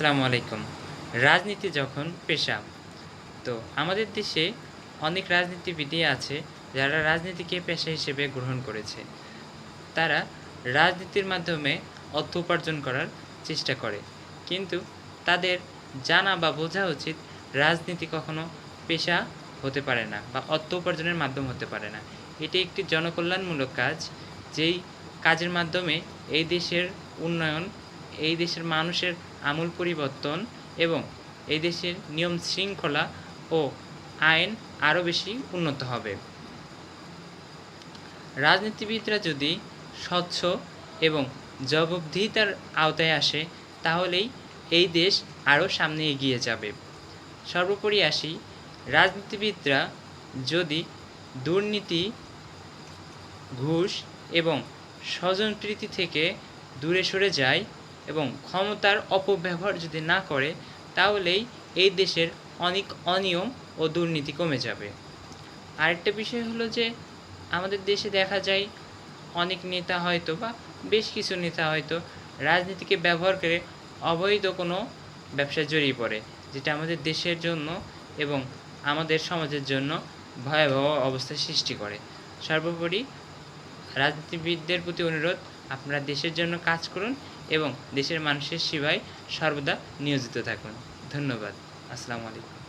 আসসালামু আলাইকুম। রাজনীতি যখন পেশা তো আমাদের দেশে অনেক রাজনীতিবিদই আছে যারা রাজনীতিকে পেশা হিসেবে গ্রহণ করেছে। তারা রাজনীতির মাধ্যমে অর্থ উপার্জন করার চেষ্টা করে। কিন্তু তাদের জানা বা বোঝা উচিত রাজনীতি কখনো পেশা হতে পারে না বা অর্থ উপার্জনের মাধ্যম হতে পারে না। এটি একটি জনকল্যাণমূলক কাজ, যেই কাজের মাধ্যমে এই দেশের উন্নয়ন এই দেশের মানুষের আমূল পরিবর্তন এবং এই দেশের নিয়ম শৃঙ্খলা ও আইন আরও বেশি উন্নত হবে। রাজনীতিবিদরা যদি স্বচ্ছ এবং জবাবদিহিতার আওতায় আসে, তাহলেই এই দেশ আরও সামনে এগিয়ে যাবে। সর্বোপরি আসি, রাজনীতিবিদরা যদি দুর্নীতি, ঘুষ এবং স্বজনপ্রীতি থেকে দূরে সরে যায় এবং ক্ষমতার অপব্যবহার যদি না করে, তাহলেই এই দেশের অনেক অনিয়ম ও দুর্নীতি কমে যাবে। আরেকটা বিষয় হলো যে, আমাদের দেশে দেখা যায় অনেক নেতা হয়তো বা বেশ কিছু নেতা হয়তো রাজনীতিকে ব্যবহার করে অবৈধ কোনো ব্যবসায় জড়িয়ে পড়ে, যেটা আমাদের দেশের জন্য এবং আমাদের সমাজের জন্য ভয়াবহ অবস্থা সৃষ্টি করে। সর্বোপরি রাজনীতিবিদদের প্রতি অনুরোধ আপনারা দেশের জন্য কাজ করুন এবং দেশের মানুষের সেবায় সর্বদা নিয়োজিত থাকুন। ধন্যবাদ। আসসালামু আলাইকুম।